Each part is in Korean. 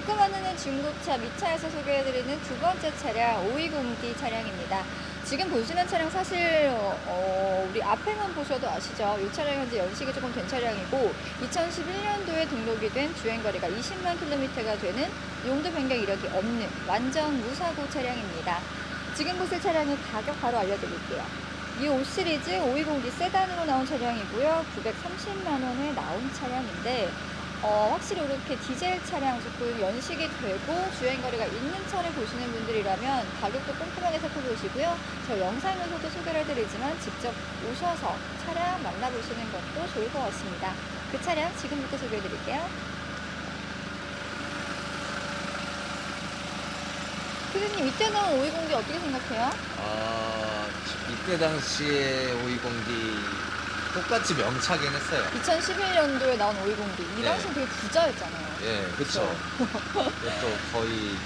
만드는 중고차 미차에서 소개해드리는 두 번째 차량 520D 차량입니다. 지금 보시는 차량 사실 어, 우리 앞에만 보셔도 아시죠? 이 차량 현재 연식이 조금 된 차량이고 2011년도에 등록이 된 주행거리가 20만 킬로미터가 되는 용도 변경 이력이 없는 완전 무사고 차량입니다. 지금 보실 차량의 가격 바로 알려드릴게요. 이 5 시리즈 520D 세단으로 나온 차량이고요. 930만 원에 나온 차량인데 어, 확실히 이렇게 디젤 차량 조금 연식이 되고 주행거리가 있는 차를 보시는 분들이라면 가격도 꼼꼼하게 살펴보시고요. 저 영상에서도 소개를 해드리지만 직접 오셔서 차량 만나보시는 것도 좋을 것 같습니다. 그 차량 지금부터 소개해드릴게요. 교수님 이때 나온 520D 어떻게 생각해요? 아, 이때 당시에 520D 똑같이 명차긴 했어요. 2011년도에 나온 520D 이 네. 당시 되게 부자였잖아요. 예, 그쵸. 또 거의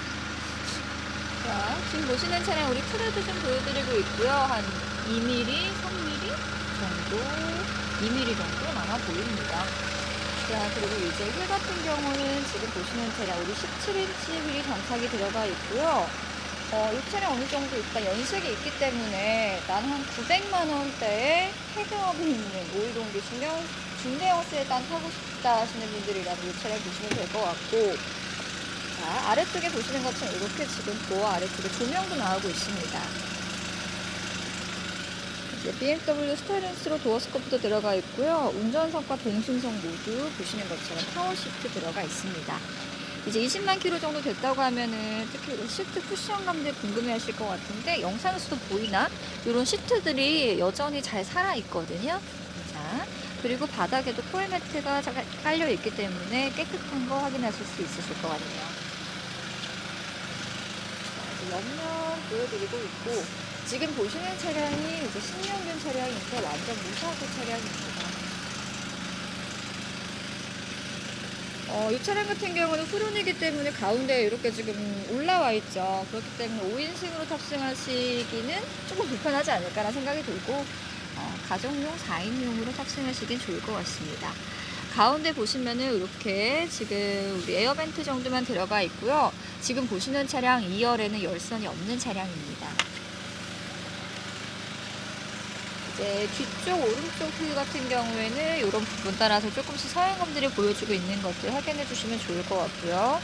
자, 지금 보시는 차량 우리 트레드 좀 보여드리고 있고요. 한 2mm, 3mm 정도, 2mm 정도 남아 보입니다. 자, 그리고 이제 휠 같은 경우는 지금 보시는 차량 우리 17인치 휠이 장착이 들어가 있고요. 어, 이 차량 어느 정도 일단 연식이 있기 때문에 나는 한 900만 원대에 헤드업이 있는 520D 중형, 중대형 세단 타고 싶다 하시는 분들이라면 이 차량 보시면 될 것 같고 자, 아래쪽에 보시는 것처럼 이렇게 지금 도어 아래쪽에 조명도 나오고 있습니다. BMW 스타일리스로 도어 스코프도 들어가 있고요. 운전석과 동승석 모두 보시는 것처럼 파워 시트 들어가 있습니다. 이제 20만 킬로 정도 됐다고 하면은 특히 이 시트 쿠션감들 궁금해 하실 것 같은데 영상에서도 보이나? 이런 시트들이 여전히 잘 살아 있거든요. 자, 그리고 바닥에도 코일 매트가 잘 깔려 있기 때문에 깨끗한 거 확인하실 수 있으실 것 같네요. 자, 옆면 보여드리고 있고 지금 보시는 차량이 이제 신형균 차량인데 완전 무사고 차량입니다. 어, 이 차량 같은 경우는 후륜이기 때문에 가운데 이렇게 지금 올라와 있죠. 그렇기 때문에 5인승으로 탑승하시기는 조금 불편하지 않을까라는 생각이 들고 어, 가정용 4인용으로 탑승하시긴 좋을 것 같습니다. 가운데 보시면은 이렇게 지금 우리 에어벤트 정도만 들어가 있고요. 지금 보시는 차량 2열에는 열선이 없는 차량입니다. 이제 뒤쪽 오른쪽 휠 같은 경우에는 이런 부분 따라서 조금씩 사용감들이 보여주고 있는 것들 확인해 주시면 좋을 것 같고요.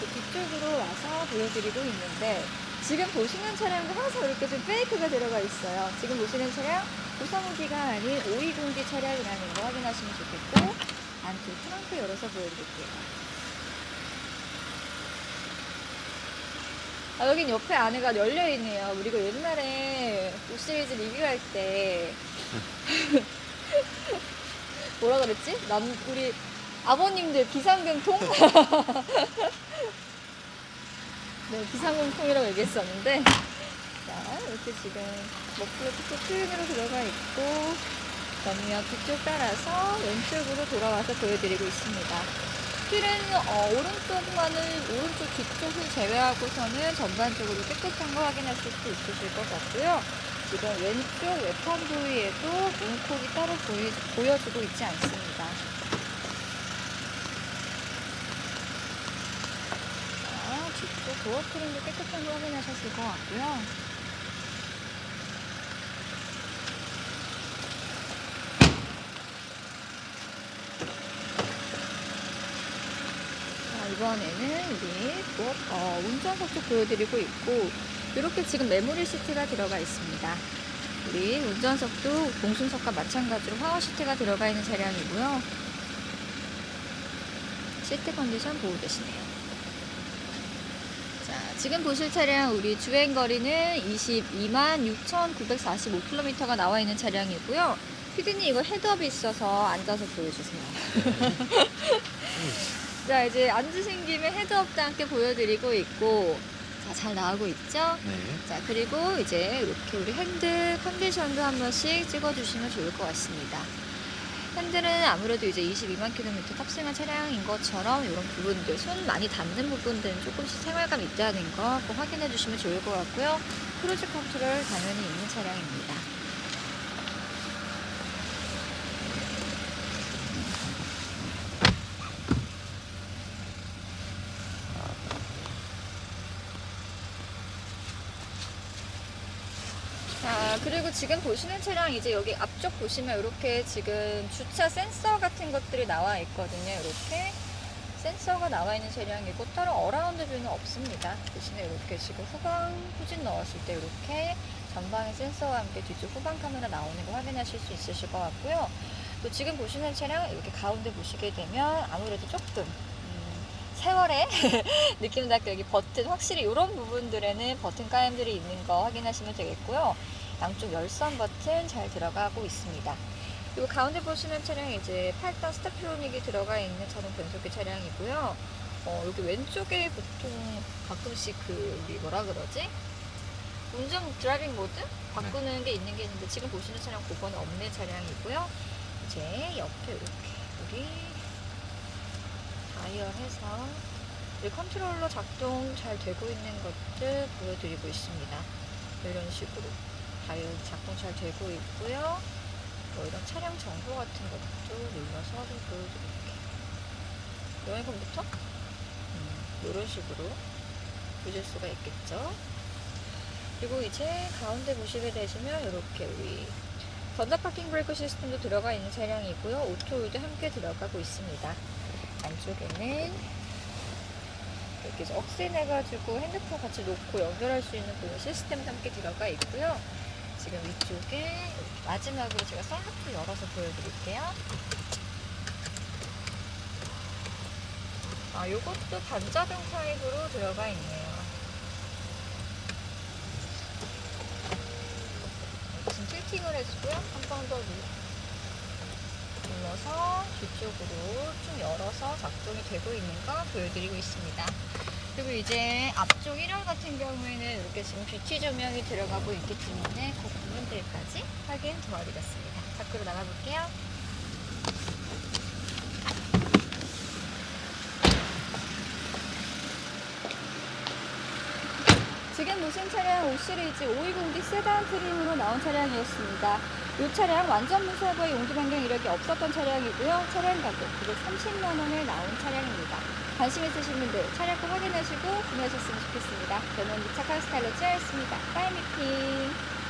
그 뒤쪽으로 와서 보여드리고 있는데 지금 보시는 차량도 항상 이렇게 좀 페이크가 들어가 있어요. 지금 보시는 차량 고성우기가 아닌 520D 차량이라는 거 확인하시면 좋겠고 안쪽 트렁크 열어서 보여드릴게요. 아, 여긴 옆에 안에가 열려있네요. 우리가 옛날에 5 시리즈 리뷰할 때 뭐라 그랬지? 남, 우리 아버님들 비상금통? 네, 비상금통이라고 얘기했었는데 자, 이렇게 지금 머플러 뒤쪽 트윈으로 들어가 있고 옆면 뒤쪽 따라서 왼쪽으로 돌아와서 보여드리고 있습니다. 휠은 어, 오른쪽만을 오른쪽 뒤쪽 휠 제외하고서는 전반적으로 깨끗한 거 확인하실 수 있으실 것 같고요. 지금 왼쪽 외판 부위에도 문콕이 따로 보이, 보여지고 있지 않습니다. 자, 뒤쪽 도어 트림도 깨끗한 거 확인하셨을 것 같고요. 자, 이번에는 우리 또, 어, 운전석도 보여드리고 있고 이렇게 지금 메모리 시트가 들어가 있습니다. 우리 운전석도 동승석과 마찬가지로 화워 시트가 들어가 있는 차량이고요. 시트 컨디션 보호되시네요. 자, 지금 보실 차량 우리 주행 거리는 22만 6,945km가 나와 있는 차량이고요. 피디님 이거 헤드업이 있어서 앉아서 보여주세요. 자 이제 앉으신 김에 헤드 업도 함께 보여드리고 있고 자, 잘 나오고 있죠? 네. 자 그리고 이제 이렇게 우리 핸들 컨디션도 한 번씩 찍어주시면 좋을 것 같습니다. 핸들은 아무래도 이제 22만 킬로미터 탑승한 차량인 것처럼 이런 부분들, 손 많이 닿는 부분들은 조금씩 생활감 있다는 거 꼭 확인해 주시면 좋을 것 같고요. 크루즈 컨트롤 당연히 있는 차량입니다. 그리고 지금 보시는 차량 이제 여기 앞쪽 보시면 이렇게 지금 주차 센서 같은 것들이 나와 있거든요. 이렇게 센서가 나와 있는 차량이고 따로 어라운드 뷰는 없습니다. 대신에 이렇게 지금 후방 후진 넣었을 때 이렇게 전방에 센서와 함께 뒤쪽 후방 카메라 나오는 거 확인하실 수 있으실 것 같고요. 또 지금 보시는 차량 이렇게 가운데 보시게 되면 아무래도 조금 음, 세월의 느낌 나게 여기 버튼 확실히 이런 부분들에는 버튼 까임들이 있는 거 확인하시면 되겠고요. 양쪽 열선 버튼 잘 들어가고 있습니다. 그리고 가운데 보시는 차량이 이제 8단 스타피로닉이 들어가 있는 자동 변속기 차량이고요. 어, 여기 왼쪽에 보통 가끔씩 그 우리 뭐라 그러지? 운전 드라이빙 모드 바꾸는 게 있는 게 있는데 지금 보시는 차량 그거는 없는 차량이고요. 이제 옆에 이렇게 우리 다이얼해서 이 컨트롤러 작동 잘 되고 있는 것들 보여드리고 있습니다. 이런 식으로 다이얼 작동 잘 되고 있고요. 뭐 이런 차량 정보 같은 것도 눌러서 좀 보여드릴게요. 영해컴부터 음, 이런 식으로 보실 수가 있겠죠. 그리고 이제 가운데 보시게 되시면 이렇게 우리 전자 파킹 브레이크 시스템도 들어가 있는 차량이고요. 오토홀도 함께 들어가고 있습니다. 안쪽에는 이렇게 억센해가지고 핸드폰 같이 놓고 연결할 수 있는 그런 시스템도 함께 들어가 있고요. 지금 위쪽에 마지막으로 제가 썬루프 열어서 보여드릴게요. 아, 요것도 반자동 타입으로 들어가 있네요. 지금 틸팅을 해주고요. 한 번 더 눌러서 뒤쪽으로 좀 열어서 작동이 되고 있는 거 보여드리고 있습니다. 그리고 이제 앞쪽 1열 같은 경우에는 이렇게 지금 뷰티 조명이 들어가고 있기 때문에 그 부분들까지 확인 도와드렸습니다. 밖으로 나가볼게요. 지금 보신 차량 5 시리즈 520D 세단 트림으로 나온 차량이었습니다. 이 차량 완전 무사고의 용도 변경 이력이 없었던 차량이고요. 차량 가격 930만 원에 나온 차량입니다. 관심 있으신 분들 차량 꼭 확인하시고 구매하셨으면 좋겠습니다. 저는 미착한 스타일러 찌였습니다. 빠이 미팅.